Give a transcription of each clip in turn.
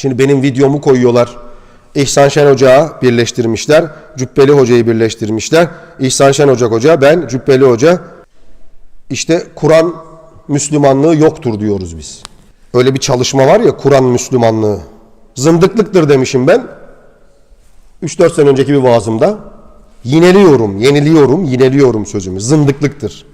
Şimdi benim videomu koyuyorlar. İhsan Şen Hoca'yı birleştirmişler. Cübbeli Hoca'yı birleştirmişler. İhsan Şen Hoca Hoca, ben Cübbeli Hoca. İşte Kur'an Müslümanlığı yoktur diyoruz biz. Öyle bir çalışma var ya Kur'an Müslümanlığı. Zındıklıktır demişim ben. 3-4 sene önceki bir vaazımda. Yineliyorum, yeniliyorum, yineliyorum sözümü. Zındıklıktır.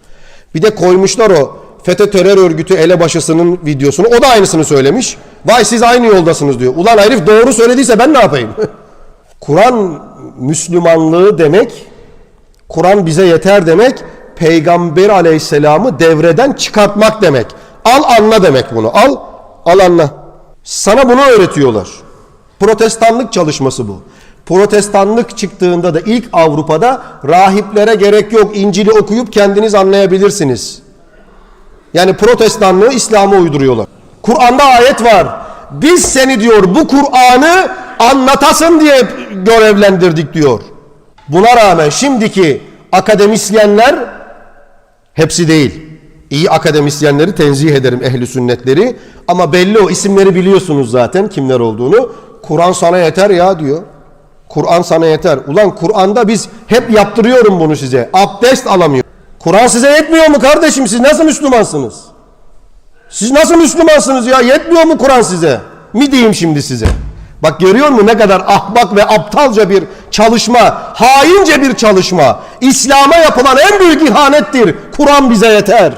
Bir de koymuşlar o FETÖ terör örgütü elebaşısının videosunu. O da aynısını söylemiş. Vay siz aynı yoldasınız diyor. Ulan herif doğru söylediyse ben ne yapayım? Kur'an Müslümanlığı demek, Kur'an bize yeter demek, Peygamber aleyhisselamı devreden çıkartmak demek. Al anla demek bunu. Al, al anla. Sana bunu öğretiyorlar. Protestanlık çalışması bu. Protestanlık çıktığında da ilk Avrupa'da rahiplere gerek yok. İncil'i okuyup kendiniz anlayabilirsiniz. Yani protestanlığı İslam'a uyduruyorlar. Kur'an'da ayet var. Biz seni diyor bu Kur'an'ı anlatasın diye görevlendirdik diyor. Buna rağmen şimdiki akademisyenler hepsi değil. İyi akademisyenleri tenzih ederim ehli sünnetleri ama belli o isimleri biliyorsunuz zaten kimler olduğunu. Kur'an sana yeter ya diyor. Kur'an sana yeter. Ulan Kur'an'da biz hep yaptırıyorum bunu size. Abdest alamıyor. Kur'an size yetmiyor mu kardeşim? Siz nasıl Müslümansınız? Siz nasıl Müslümansınız ya? Yetmiyor mu Kur'an size? Mi diyeyim şimdi size? Bak görüyor musun ne kadar ahbak ve aptalca bir çalışma, haince bir çalışma. İslam'a yapılan en büyük ihanettir. Kur'an bize yeter.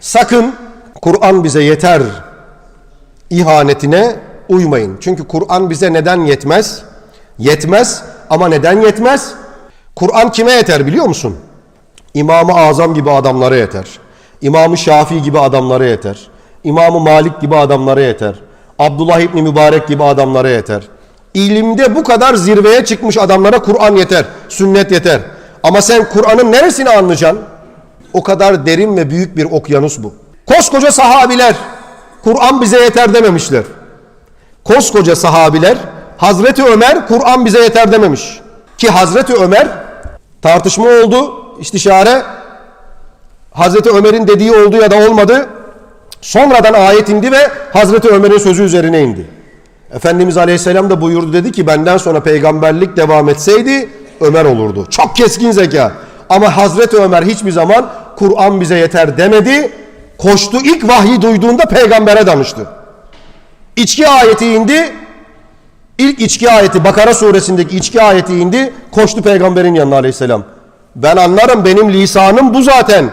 Sakın Kur'an bize yeter ihanetine uymayın. Çünkü Kur'an bize neden yetmez? Yetmez ama neden yetmez? Kur'an kime yeter biliyor musun? İmam-ı Azam gibi adamlara yeter. İmam-ı Şafii gibi adamlara yeter. İmam-ı Malik gibi adamlara yeter. Abdullah İbni Mübarek gibi adamlara yeter. İlimde bu kadar zirveye çıkmış adamlara Kur'an yeter. Sünnet yeter. Ama sen Kur'an'ın neresini anlayacaksın? O kadar derin ve büyük bir okyanus bu. Koskoca sahabiler Kur'an bize yeter dememişler. Koskoca sahabiler Hazreti Ömer Kur'an bize yeter dememiş. Ki Hazreti Ömer tartışma oldu, istişare. Hazreti Ömer'in dediği oldu ya da olmadı. Sonradan ayet indi ve Hazreti Ömer'in sözü üzerine indi. Efendimiz Aleyhisselam da buyurdu dedi ki benden sonra peygamberlik devam etseydi Ömer olurdu. Çok keskin zeka. Ama Hazreti Ömer hiçbir zaman Kur'an bize yeter demedi. Koştu ilk vahyi duyduğunda peygambere danıştı. İçki ayeti indi. İlk içki ayeti Bakara suresindeki içki ayeti indi. Koştu peygamberin yanına aleyhisselam. Ben anlarım benim lisanım bu zaten.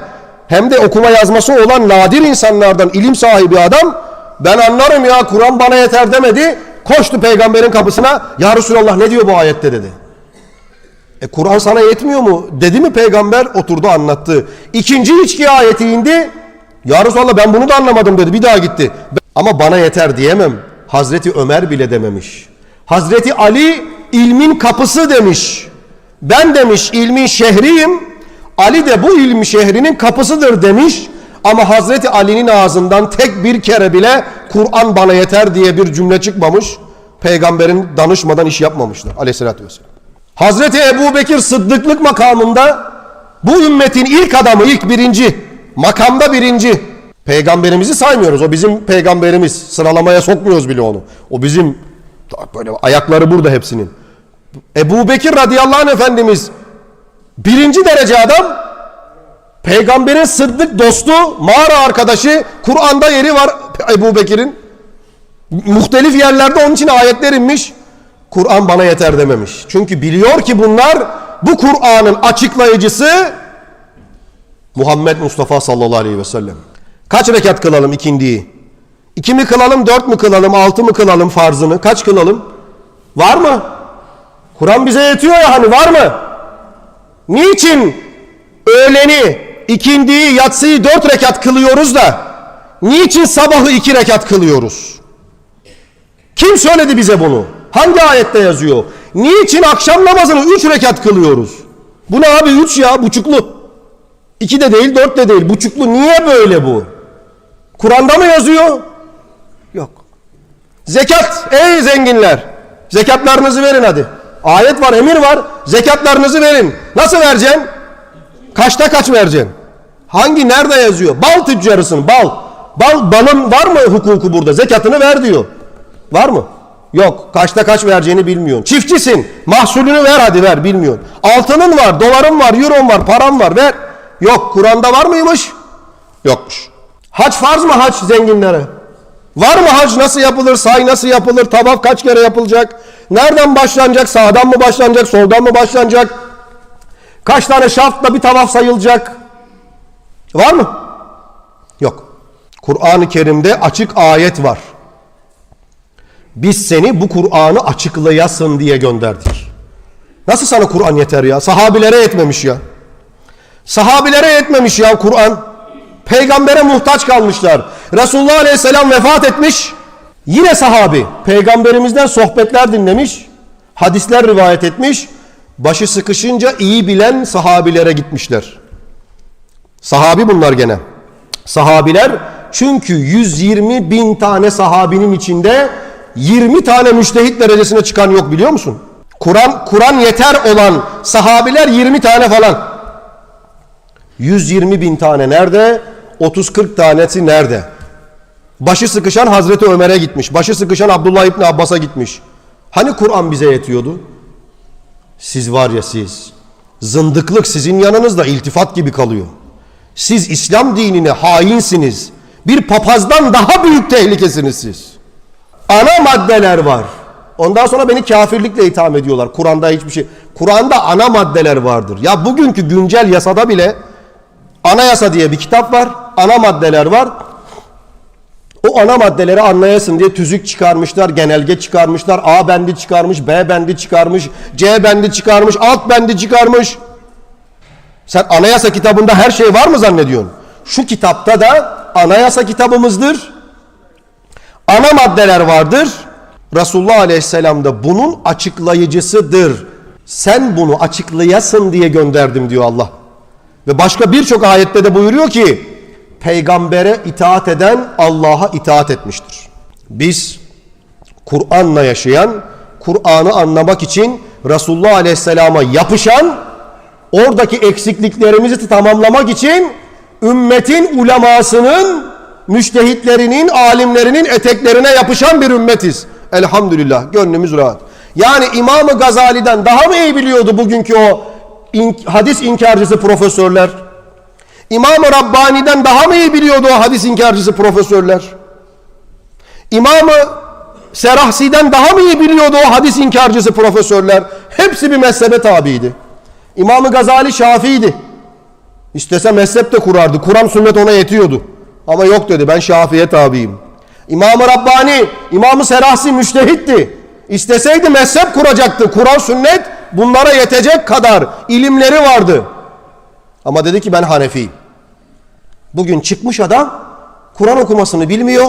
Hem de okuma yazması olan nadir insanlardan ilim sahibi adam. Ben anlarım ya Kur'an bana yeter demedi. Koştu peygamberin kapısına. Ya Resulallah ne diyor bu ayette dedi. E Kur'an sana yetmiyor mu? Dedi mi peygamber? Oturdu anlattı. İkinci içki ayeti indi. Ya Resulallah ben bunu da anlamadım dedi. Bir daha gitti. Ama bana yeter diyemem. Hazreti Ömer bile dememiş. Hazreti Ali ilmin kapısı demiş. Ben demiş ilmin şehriyim. Ali de bu ilmi şehrinin kapısıdır demiş. Ama Hazreti Ali'nin ağzından tek bir kere bile Kur'an bana yeter diye bir cümle çıkmamış. Peygamberin danışmadan iş yapmamışlar aleyhissalatü vesselam. Hazreti Ebu Bekir sıddıklık makamında bu ümmetin ilk adamı, ilk birinci, makamda birinci. Peygamberimizi saymıyoruz. O bizim peygamberimiz. Sıralamaya sokmuyoruz bile onu. O bizim böyle ayakları burada hepsinin. Ebu Bekir radıyallahu anh efendimiz birinci derece adam. Peygamberin sıddık dostu, mağara arkadaşı, Kur'an'da yeri var Ebu Bekir'in. Muhtelif yerlerde onun için ayetler inmiş. Kur'an bana yeter dememiş. Çünkü biliyor ki bunlar bu Kur'an'ın açıklayıcısı Muhammed Mustafa sallallahu aleyhi ve sellem. Kaç rekat kılalım ikindiyi? İki mi kılalım, dört mü kılalım, altı mı kılalım farzını? Kaç kılalım? Var mı? Kur'an bize yetiyor ya hani var mı? Niçin öğleni, ikindiyi, yatsıyı dört rekat kılıyoruz da niçin sabahı iki rekat kılıyoruz? Kim söyledi bize bunu? Hangi ayette yazıyor? Niçin akşam namazını üç rekat kılıyoruz? Bu ne abi üç ya buçuklu. İki de değil dört de değil buçuklu. Niye böyle bu? Kur'an'da mı yazıyor? Yok. Zekat ey zenginler. Zekatlarınızı verin hadi. Ayet var emir var. Zekatlarınızı verin. Nasıl vereceksin? Kaçta kaç vereceksin? Hangi nerede yazıyor? Bal tüccarısın bal. Bal balın var mı hukuku burada? Zekatını ver diyor. Var mı? Yok. Kaçta kaç vereceğini bilmiyorsun. Çiftçisin. Mahsulünü ver hadi ver bilmiyorsun. Altının var, doların var, euron var, param var ver. Yok. Kur'an'da var mıymış? Yokmuş. Hac farz mı hac zenginlere? Var mı hac nasıl yapılır, say nasıl yapılır, tavaf kaç kere yapılacak? Nereden başlanacak, sağdan mı başlanacak, soldan mı başlanacak? Kaç tane şartla bir tavaf sayılacak? Var mı? Yok. Kur'an-ı Kerim'de açık ayet var. Biz seni bu Kur'an'ı açıklayasın diye gönderdik. Nasıl sana Kur'an yeter ya? Sahabilere yetmemiş ya. Sahabilere yetmemiş ya Kur'an. Peygambere muhtaç kalmışlar. Resulullah Aleyhisselam vefat etmiş. Yine sahabi peygamberimizden sohbetler dinlemiş. Hadisler rivayet etmiş. Başı sıkışınca iyi bilen sahabilere gitmişler. Sahabi bunlar gene. Sahabiler çünkü 120 bin tane sahabinin içinde 20 tane müştehit derecesine çıkan yok biliyor musun? Kur'an Kur'an yeter olan sahabiler 20 tane falan. 120 bin tane nerede? 30-40 tanesi nerede? Başı sıkışan Hazreti Ömer'e gitmiş. Başı sıkışan Abdullah İbni Abbas'a gitmiş. Hani Kur'an bize yetiyordu? Siz var ya siz. Zındıklık sizin yanınızda iltifat gibi kalıyor. Siz İslam dinine hainsiniz. Bir papazdan daha büyük tehlikesiniz siz. Ana maddeler var. Ondan sonra beni kafirlikle itham ediyorlar. Kur'an'da hiçbir şey. Kur'an'da ana maddeler vardır. Ya bugünkü güncel yasada bile anayasa diye bir kitap var. Ana maddeler var. O ana maddeleri anlayasın diye tüzük çıkarmışlar, genelge çıkarmışlar, A bendi çıkarmış, B bendi çıkarmış, C bendi çıkarmış, alt bendi çıkarmış. Sen anayasa kitabında her şey var mı zannediyorsun? Şu kitapta da anayasa kitabımızdır. Ana maddeler vardır. Resulullah Aleyhisselam da bunun açıklayıcısıdır. Sen bunu açıklayasın diye gönderdim diyor Allah. Ve başka birçok ayette de buyuruyor ki peygambere itaat eden Allah'a itaat etmiştir. Biz Kur'an'la yaşayan, Kur'an'ı anlamak için Resulullah Aleyhisselam'a yapışan, oradaki eksikliklerimizi tamamlamak için ümmetin ulemasının, müştehitlerinin, alimlerinin eteklerine yapışan bir ümmetiz. Elhamdülillah gönlümüz rahat. Yani İmam-ı Gazali'den daha mı iyi biliyordu bugünkü o in- hadis inkarcısı profesörler? İmam-ı Rabbani'den daha mı iyi biliyordu o hadis inkarcısı profesörler? İmam-ı Serahsi'den daha mı iyi biliyordu o hadis inkarcısı profesörler? Hepsi bir mezhebe tabiydi. İmam-ı Gazali Şafii'ydi. İstese mezhep de kurardı. Kur'an sünnet ona yetiyordu. Ama yok dedi ben Şafii'ye tabiyim. İmam-ı Rabbani, İmam-ı Serahsi müştehitti. İsteseydi mezhep kuracaktı. Kur'an sünnet bunlara yetecek kadar ilimleri vardı. Ama dedi ki ben Hanefiyim. Bugün çıkmış adam Kur'an okumasını bilmiyor.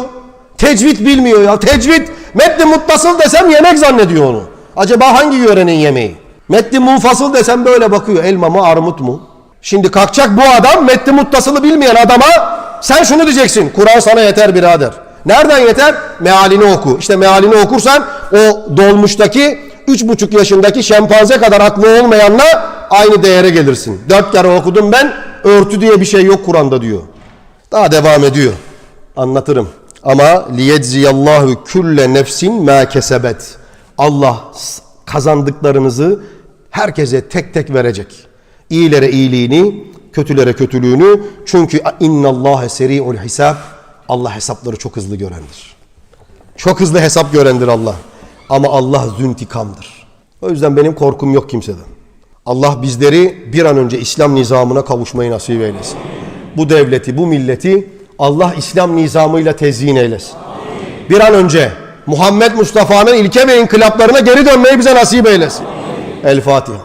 Tecvid bilmiyor ya. Tecvid metni muttasıl desem yemek zannediyor onu. Acaba hangi yörenin yemeği? Metni munfasıl desem böyle bakıyor. Elma mı armut mu? Şimdi kalkacak bu adam metni muttasılı bilmeyen adama sen şunu diyeceksin. Kur'an sana yeter birader. Nereden yeter? Mealini oku. İşte mealini okursan o dolmuştaki üç buçuk yaşındaki şempanze kadar aklı olmayanla aynı değere gelirsin. Dört kere okudum ben örtü diye bir şey yok Kur'an'da diyor. Daha devam ediyor. Anlatırım. Ama liyedziyallahu külle nefsin ma kesebet. Allah kazandıklarınızı herkese tek tek verecek. İyilere iyiliğini, kötülere kötülüğünü. Çünkü innallâhe seri'ul hisab. Allah hesapları çok hızlı görendir. Çok hızlı hesap görendir Allah. Ama Allah züntikamdır. O yüzden benim korkum yok kimseden. Allah bizleri bir an önce İslam nizamına kavuşmayı nasip eylesin. Bu devleti, bu milleti Allah İslam nizamıyla tezyin eylesin. Bir an önce Muhammed Mustafa'nın ilke ve inkılaplarına geri dönmeyi bize nasip eylesin. El Fatiha.